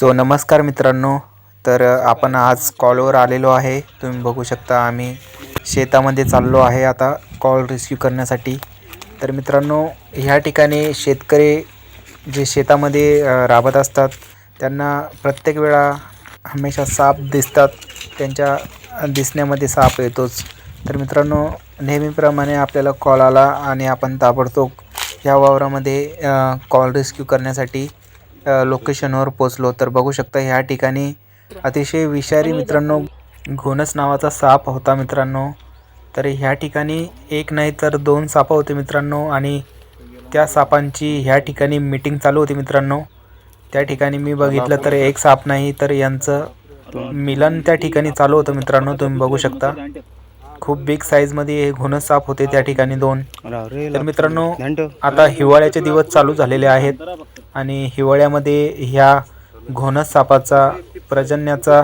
So नमस्कार मित्रांनो. तर आपण आज कॉलवर आलेलो आहे. तुम्ही बघू शकता आम्ही शेतामध्ये चाललो आहे आता कॉल रिसिव्ह करण्यासाठी. तर मित्रांनो ह्या ठिकाणी शेतकरी जे शेतामध्ये राबत असतात त्यांना प्रत्येक वेळा हमेशा साप दिसतात. त्यांच्या दिसण्यामध्ये साप येतोच. तर मित्रांनो नेहमीप्रमाणे आपल्याला कॉल आला आणि आपण ताबडतोब ह्या वावरामध्ये कॉल रेस्क्यू करण्यासाठी लोकेशनवर पोचलो तर बघू शकता ह्या ठिकाणी अतिशय विषारी मित्रांनो घोणस नावाचा साप होता मित्रांनो. तर ह्या ठिकाणी एक नाही तर दोन सापं होते मित्रांनो आणि त्या सापांची ह्या ठिकाणी मीटिंग चालू होती मित्रांनो. त्या ठिकाणी मी बघितलं तर एक साप नाही तर यांचं मिलन त्या ठिकाणी चालू होतं मित्रांनो तुम्ही बघू शकता. खूप बिग साईजमध्ये हे घोणस साप होते त्या ठिकाणी दोन. तर मित्रांनो आता हिवाळ्याचे दिवस चालू झालेले आहेत. आणि हिवाळ्यामध्ये ह्या घोणस सापाचा प्रजन्याचा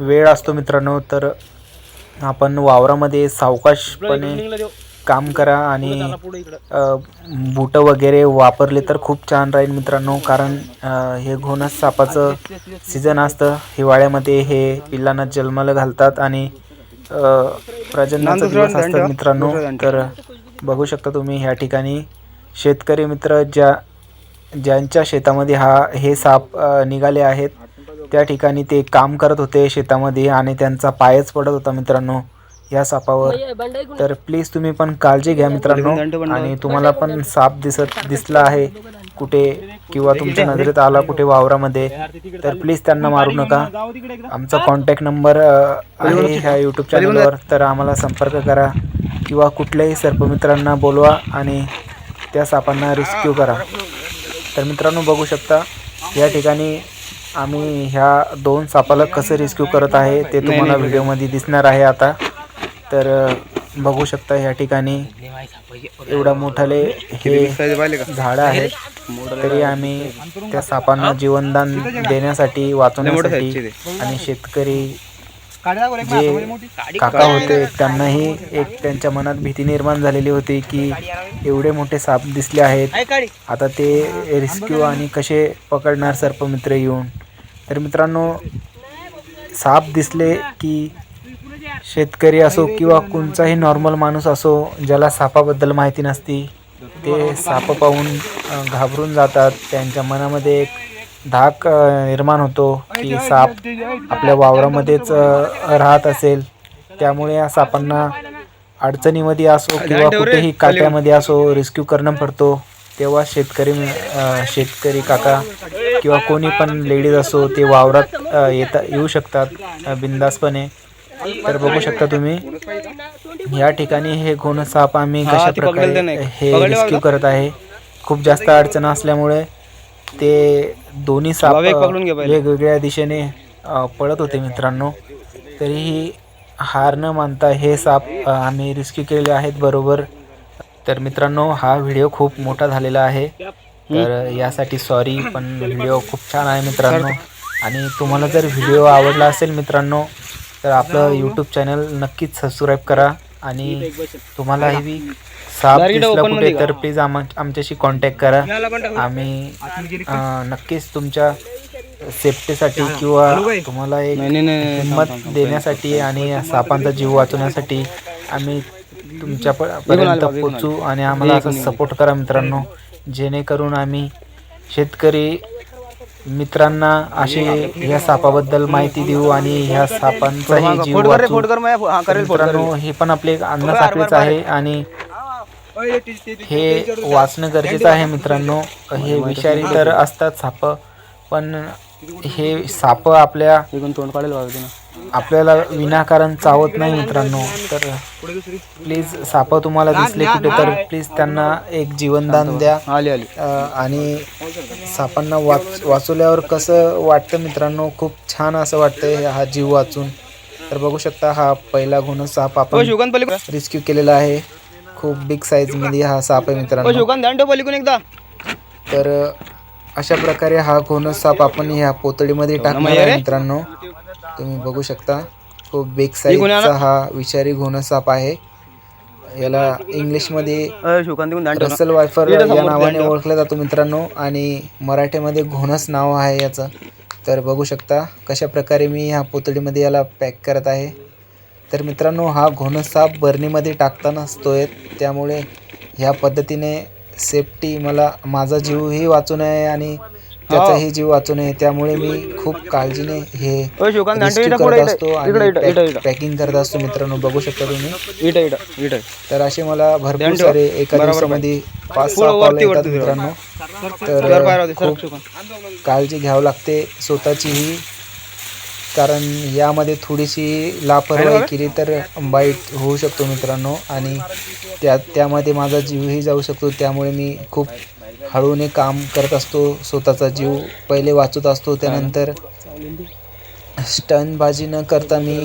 वेळ असतो मित्रांनो तर आपण वावरामध्ये सावकाशपणे काम करा आणि बूटं वगैरे वापरले तर खूप छान राहील मित्रांनो कारण हे घोणस सापाचं सीझन असतं. हिवाळ्यामध्ये हे पिल्लांना जन्माला घालतात आणि अ, प्रजननाचा दिवस असतात मित्रांनो. तर बघू शकता तुम्ही ह्या ठिकाणी. शेतकरी मित्र ज्या ज्यांच्या शेतामध्ये हा हे साप निघाले आहेत त्या ठिकाणी ते काम करत होते शेतामध्ये आणि त्यांचा पायच पडत होता मित्रांनो या सापावर. तर प्लीज तुम्ही पण काळजी घ्या मित्रांनो आणि तुम्हाला पण साप दिसत दिसला आहे कुठे किंवा तुमच्या नजरेत आला कुठे वावरामध्ये तर प्लीज त्यांना मारू नका. आमचा कॉन्टॅक्ट नंबर आहे ह्या यूट्यूब चॅनलवर तर आम्हाला संपर्क करा किंवा कुठल्याही सर्पमित्रांना बोलवा आणि त्या सापांना रेस्क्यू करा. तर मित्रांनो बघू शकता या ठिकाणी आम्ही ह्या दोन सापाला कसं रेस्क्यू करत आहे ते तुम्हाला व्हिडिओमध्ये दिसणार आहे आता. तर बघू शकता या ठिकाणी एवढा मोठाले हे झाडं आहेत. तरी आम्ही त्या सापांना जीवनदान देण्यासाठी वाचवण्यासाठी आणि शेतकरी जे काका होते त्यांनाही एक त्यांच्या मनात भीती निर्माण झालेली होती की एवढे मोठे साप दिसले आहेत. आता ते रेस्क्यू आणि कसे पकडणार सर्पमित्र येऊन? तर मित्रांनो साप दिसले की शेतकरी असो किंवा कोणताही नॉर्मल माणूस असो ज्याला सापाबद्दल माहिती नसती ते साप पाहून घाबरून जातात. त्यांच्या मनामध्ये एक धाक निर्माण होतो की साप आपल्या वावरामध्येच राहत असेल. त्यामुळे या सापांना अडचणीमध्ये असो किंवा कुठेही काट्यामध्ये असो रेस्क्यू करणं पडतो. तेव्हा शेतकरी शेतकरी काका किंवा कोणी पण लेडीज असो ते वावरात येता येऊ शकतात अ, बिनधास्तपणे. तर बघू शकता तुम्ही या ठिकाणी हे घोण साप आम्ही कशा प्रकारे. हे रेस्क्यू. करत आहे. खूप जास्त अडचण असल्यामुळे ते दोन्ही साप. वेगवेगळ्या दिशेने पळत होते मित्रांनो. तरीही हार न मानता हे साप आम्ही रेस्क्यू केलेले आहेत बरोबर. तर मित्रांनो हा व्हिडिओ खूप मोठा झालेला आहे. तर यासाठी सॉरी पण व्हिडिओ खूप छान आहे मित्रांनो. आणि तुम्हाला जर व्हिडिओ आवडला असेल मित्रांनो तर आपलं यूट्यूब चॅनल नक्कीच सबस्क्राईब करा. आणि तुम्हाला ही साप open कुठे तर प्लीज आम आमच्याशी कॉन्टॅक्ट करा. आम्ही नक्कीच तुमच्या सेफ्टीसाठी किंवा तुम्हाला एक हिंमत देण्यासाठी आणि या सापांचा जीव वाचवण्यासाठी आम्ही तुमच्या पर्यंत पोचू आणि आम्हाला असं सपोर्ट करा मित्रांनो. जेणेकरून आम्ही शेतकरी मित्रांना असे ह्या सापाबद्दल माहिती देऊ आणि ह्या सापांचाही जीव हा मित्रांनो हे पण आपले एक अन्न साखळीच आहे आणि हे वाचणं गरजेचं आहे मित्रांनो. हे विषारी तर असतात साप पण हे साप आपल्या तोंड काढेल. आपल्याला विनाकारण चावत नाही मित्रांनो. तर प्लीज साप तुम्हाला दिसले कुठे तर प्लीज त्यांना एक जीवनदान द्या. आली आली. अ, आणि सापांना वाच वाचवल्यावर कसं वाटतं मित्रांनो? खूप छान असं वाटतं हा जीव वाचून. तर बघू शकता हा पहिला गुण साप आपण रेस्क्यू केलेला आहे. खूप बिग साईजमध्ये हा साप आहे मित्रांनो. पलीकडून एकदा. तर अशा प्रकारे हा घोणस साप आपण ह्या पोतडीमध्ये टाकणार आहे मित्रांनो. तुम्ही बघू शकता खूप बिग साईजचा हा विषारी घोणस साप आहे. याला इंग्लिशमध्ये. रसल वायफर या नावाने ओळखला जातो मित्रांनो. आणि मराठीमध्ये घोणस नाव आहे याचं. तर बघू शकता कशा प्रकारे मी ह्या पोतडीमध्ये याला पॅक करत आहे. तर मित्रांनो हा घोणस साप बरणीमध्ये टाकताना आहे त्यामुळे ह्या पद्धतीने सेफ्टी मला माझा जीवही वाचू नये आणि त्याचाही जीव वाचू नये. त्यामुळे मी खूप काळजीने हे rescue करत असतो आणि पॅकिंग करत असतो मित्रांनो. बघू शकता तुम्ही. इटा इटा इटा तर असे मला भरपूर. सारे एका दिवसामध्ये पाच सहा कॉल येतात. मित्रांनो. तर खूप. काळजी घ्यावी लागते. स्वतःचीही कारण यामध्ये थोडीशी लापरवाही केली तर बाईट होऊ शकतो मित्रांनो. आणि त्या त्यामध्ये माझा जीवही जाऊ शकतो. त्यामुळे मी खूप हळूने काम करत असतो. स्वतःचा जीव पहिले वाचत असतो. त्यानंतर स्टनबाजी न करता मी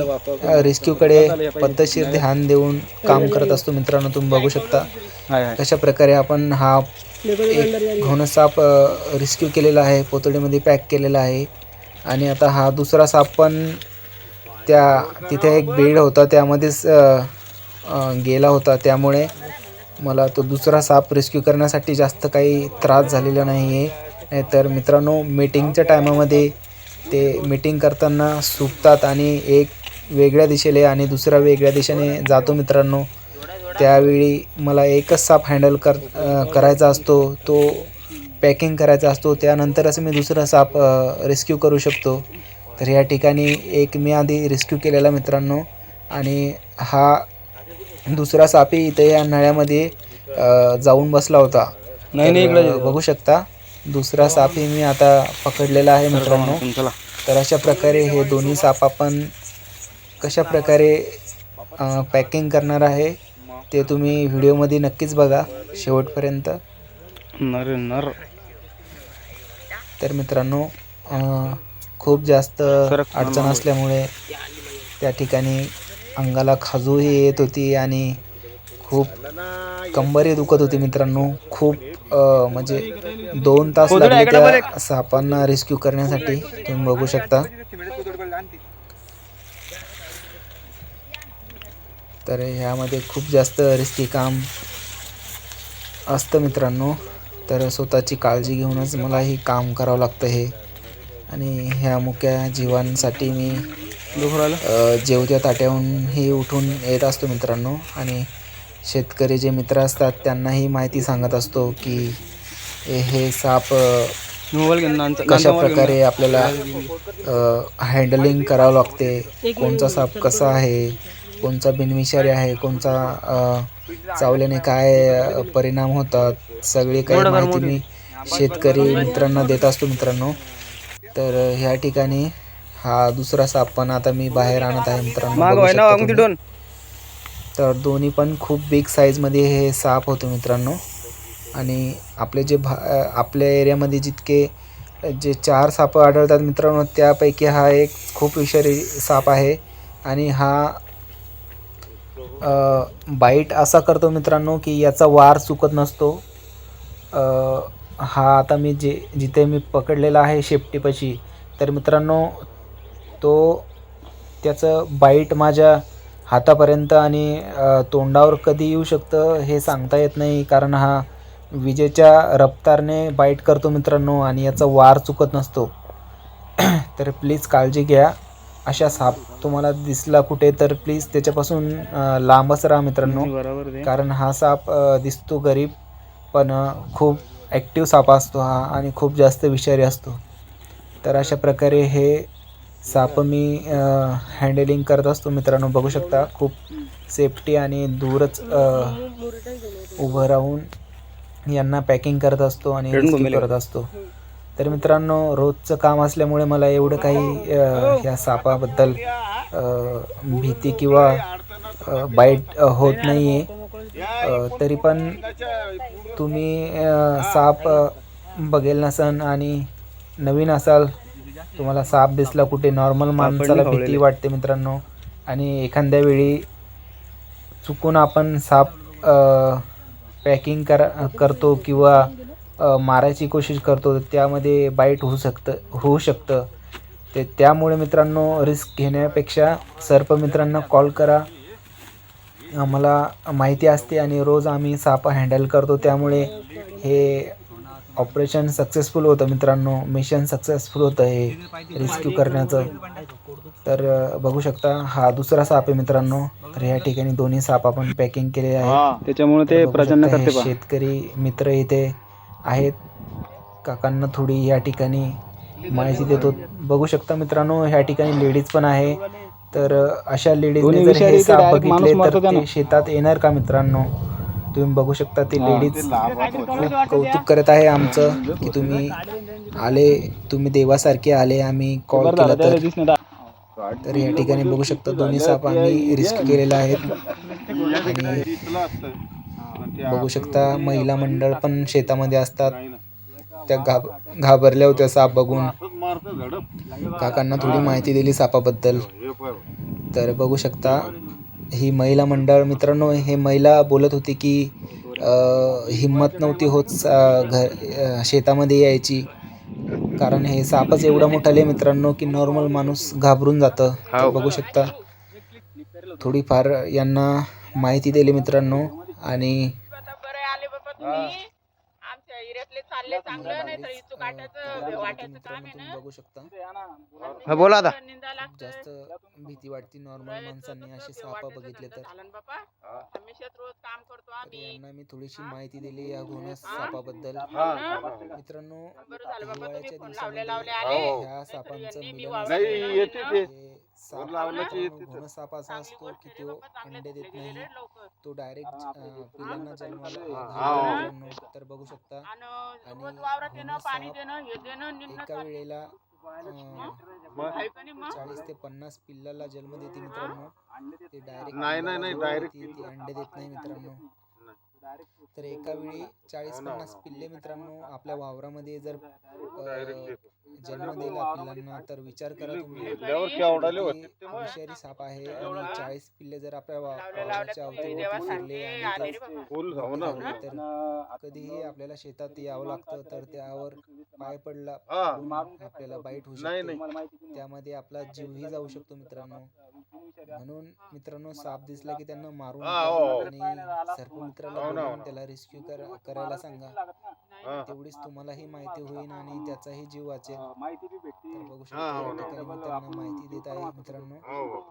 रेस्क्यूकडे पद्धतशीर ध्यान देऊन काम करत असतो मित्रांनो. तुम्ही बघू शकता. कशा प्रकारे आपण हा एक घोणस साप रेस्क्यू केलेला आहे. पोतडीमध्ये पॅक केलेला आहे. आणि आता हा दुसरा साप पण त्या तिथे एक बेड होता त्यामध्येच गेला होता. त्यामुळे मला तो दुसरा साप रेस्क्यू करण्यासाठी जास्त काही त्रास झालेला नाही आहे तर मित्रांनो मीटिंगच्या टायमामध्ये ते मीटिंग करताना सुकतात आणि एक वेगळ्या दिशेने आणि दुसरा वेगळ्या दिशेने जातो मित्रांनो. त्यावेळी मला एकच साप हँडल कर करायचा असतो. तो पॅकिंग करायचा असतो त्यानंतरच मी दुसरा साप रेस्क्यू करू शकतो. तर या ठिकाणी एक मी आधी रेस्क्यू केलेला मित्रांनो आणि हा दुसरा सापही इथे या नळ्यामध्ये जाऊन बसला होता. नाही नाही इकडे बघू शकता दुसरा सापही मी आता पकडलेला आहे मित्रांनो. तर अशा प्रकारे हे दोन्ही साप आपण कशा प्रकारे पॅकिंग करणार आहे ते तुम्ही व्हिडिओमध्ये नक्कीच बघा शेवटपर्यंत. नर नर. तर मित्रांनो खूप जास्त. अडचण असल्यामुळे त्या ठिकाणी अंगाला खाजूही येत होती आणि खूप कंबरही दुखत होती मित्रांनो. खूप म्हणजे दोन तास लागले त्या सापांना रेस्क्यू करण्यासाठी. तुम्ही बघू शकता. तर ह्यामध्ये खूप जास्त रिस्की काम असतं मित्रांनो. तर स्वतःची काळजी घेऊनच मला हे काम करावं लागतं हे. आणि ह्या मुक्या जीवांसाठी मी जेवत्या ताट्याहून हे उठून येत असतो मित्रांनो. आणि शेतकरी जे मित्र असतात त्यांनाही माहिती सांगत असतो की हे- साप कशा प्रकारे आपल्याला हँडलिंग करावं लागते? कोणचा साप कसा आहे? कोणचा बिनविषारी आहे? कोणचा चावल्याने काय परिणाम होतात? सगळी काही माहिती मी शेतकरी मित्रांना देत असतो मित्रांनो. तर ह्या ठिकाणी हा दुसरा साप पण आता मी बाहेर आणत आहे मित्रांनो. बघू शकता तुम्ही. तर दोन्ही पण खूप बिग साईजमध्ये हे साप होते मित्रांनो. आणि आपले जे भा अ, आपल्या एरियामध्ये जितके जे चार सापं आढळतात मित्रांनो त्यापैकी हा एक खूप विषारी साप आहे. आणि हा बाईट असा करतो मित्रांनो की याचा वार चुकत नसतो. हा आता मी जे जिथे मी पकडलेला आहे शेपटीपाशी तर मित्रांनो तो त्याचं बाईट माझ्या हातापर्यंत आणि तोंडावर कधी येऊ शकतं हे सांगता येत नाही कारण हा विजेच्या रफ्तारने बाईट करतो मित्रांनो आणि याचा वार चुकत नसतो. तर प्लीज काळजी घ्या. अशा साप तुम्हाला दिसला कुठे तर प्लीज त्याच्यापासून लांबच राहा मित्रांनो. कारण हा साप दिसतो गरीब. पण खूप ॲक्टिव्ह साप असतो हा आणि खूप जास्त विषारी असतो. तर अशा प्रकारे हे साप मी हँडलिंग करत असतो मित्रांनो. बघू शकता खूप सेफ्टी आणि दूरच उभं राहून यांना पॅकिंग करत असतो आणि. करत असतो. तर मित्रांनो रोजचं काम असल्यामुळे मला एवढं काही ह्या सापाबद्दल भीती किंवा बाईट होत नाही आहे तरी पण तुम्ही साप बघेल नसन आणि नवीन असाल तुम्हाला साप दिसला कुठे नॉर्मल माणसाला भीती. वाटते मित्रांनो. आणि एखाद्या वेळी चुकून आपण साप पॅकिंग कर करतो किंवा मारायची कोशिश करतो तर त्यामध्ये बाईट होऊ शकतं होऊ शकतं. ते त्यामुळे मित्रांनो रिस्क घेण्यापेक्षा सर्प मित्रांना कॉल करा. आम्हाला माहिती असते आणि रोज आम्ही साप हँडल करतो. त्यामुळे हे ऑपरेशन सक्सेसफुल होतं मित्रांनो. मिशन सक्सेसफुल होतं हे रेस्क्यू करण्याचं. तर बघू शकता हा दुसरा साप आहे मित्रांनो. तर या ठिकाणी दोन्ही साप आपण पॅकिंग केलेले आहेत. त्याच्यामुळे ते प्रजनन करते पहा. शेतकरी मित्र इथे आहेत. काकांना थोडी या ठिकाणी माहिती देतो. बघू शकता मित्रांनो ह्या ठिकाणी लेडीज पण आहे. तर अशा लेडीज दोन्ही जर विषारी हे ते साप direct माणूस बघितले मरतो तर त्यानं. ते शेतात येणार का मित्रांनो? तुम्ही बघू शकता ते लेडीज खूप कौतुक करत आहे आमचं की तुम्ही आले तुम्ही देवासारखे आले आम्ही कॉल बरं केला झालं त्याला तर दिसणं दा- तर या ठिकाणी बघू शकता दोन्ही साप आम्ही रिस्क केलेला आहेत. आणि बघू शकता महिला मंडळ पण शेतामध्ये असतात. त्या घाब घाबरल्या होत्या साप बघून. काकांना थोडी माहिती दिली सापाबद्दल. तर बघू शकता ही महिला मंडळ मित्रांनो हे महिला बोलत होती की अ, हिंमत नव्हती होत घर शेतामध्ये यायची. कारण हे सापच एवढा मोठा आहे मित्रांनो की नॉर्मल माणूस घाबरून जातं. तर बघू शकता थोडीफार यांना माहिती दिली मित्रांनो. आणि बरं आले बाबा तुम्ही आमच्या एरियातले चालले चांगलं नाही तर इथं काटायचं वाट्याचं काम आहे ना? बघू शकता. हा, बोला आता. निंदा लागतं. जास्त भीती वाटते नॉर्मल माणसांनी असे साप बघितले तर. चालन रोज काम करतो तर आम्ही यांना मी थोडीशी माहिती दिली या घोणस सापाबद्दल मित्रांनो बरं झालं बाबा तुम्ही हिवाळ्याच्या फोन लावले लावले दिवसामध्ये आले ह्या सापांचं यांनी मी मिलन वावरात असतं. येते. हे साप लावलं की येते ते. घोणस साप असा चांगली असतो गोष्ट की आहे रे तो बाबा, चांगले अंडे देत नाही रे लवकर. तो डायरेक्ट पिलांना जन्माला हा. घालतो मित्रांनो. तर बघू शकता आणि रोज वावरात येणं घोणस पाणी साप देणं हे देणं निंदणं एका चालू. वेळेला? चाळीस ते पन्नास पिल्लाला जन्म देते मित्रांनो. ते डायरेक्ट नाही, नाही, नाही, ती अंडे देत नाही मित्रांनो. तर एका वेळी चाळीस पन्नास पिल्ले मित्रांनो आपल्या वावरामध्ये जर जन्म दिला पिल्लांना तर विचार करा तुम्ही. विषारी साप आहे आणि चाळीस पिल्ले जर आपल्या वावराच्या अवतीभोवती फिरले आणि तर कधीही आपल्याला शेतात यावं लागतं तर त्यावर पाय पडला हा. आपल्याला बाईट होऊ शकते. नाही. त्यामध्ये आपला जीवही जाऊ शकतो मित्रांनो. म्हणून मित्रांनो साप दिसला की त्यांना मारून हा, हो, हो. आणि सर्पमित्राला हो ना, हो ना. त्याला रेस्क्यू करायला सांगा हा. तेवढीच तुम्हालाही माहिती होईल आणि त्याचाही जीव वाचेल तर बघू शकता हा, हो या ना. ठिकाणी मी त्यांना माहिती देत आहे मित्रांनो हो.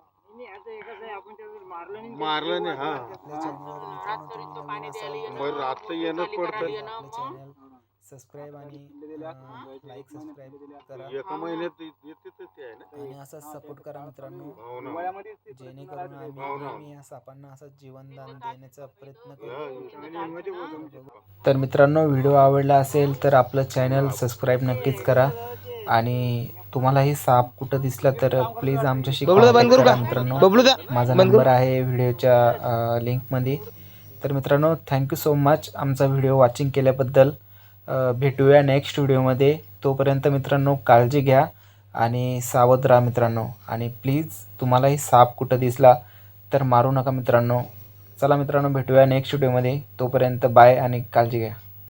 मारलं नाही हा आपल्या चॅनलवर मित्रांनो रात्री तुम्ही तो नवीन पाणी असाल द्यायला तर येणं, बरं, पडतं. आपलं चॅनल सबस्क्राईब आणि लाईक सबस्क्राईब करा. एका महिन्यात येते तर ते आहे ना? आणि असाच सपोर्ट करा मित्रांनो. जेणेकरून आम्ही हो या सापांना असं जीवनदान देण्याचा प्रयत्न करू. तर मित्रांनो व्हिडिओ आवडला असेल तर आपलं चॅनल सबस्क्राईब नक्कीच करा. आणि तुम्हालाही साप कुठं दिसला तर प्लीज आमच्याशी मित्रांनो. माझा नंबर आहे व्हिडिओच्या लिंकमध्ये तर मित्रांनो थँक्यू सो मच आमचा व्हिडिओ वॉचिंग केल्याबद्दल भेटूया नेक्स्ट व्हिडिओमध्ये तोपर्यंत मित्रांनो काळजी घ्या आणि सावध राहा मित्रांनो. आणि प्लीज तुम्हालाही साप कुठं दिसला तर मारू नका मित्रांनो. चला मित्रांनो भेटूया नेक्स्ट व्हिडिओमध्ये तोपर्यंत बाय आणि काळजी घ्या.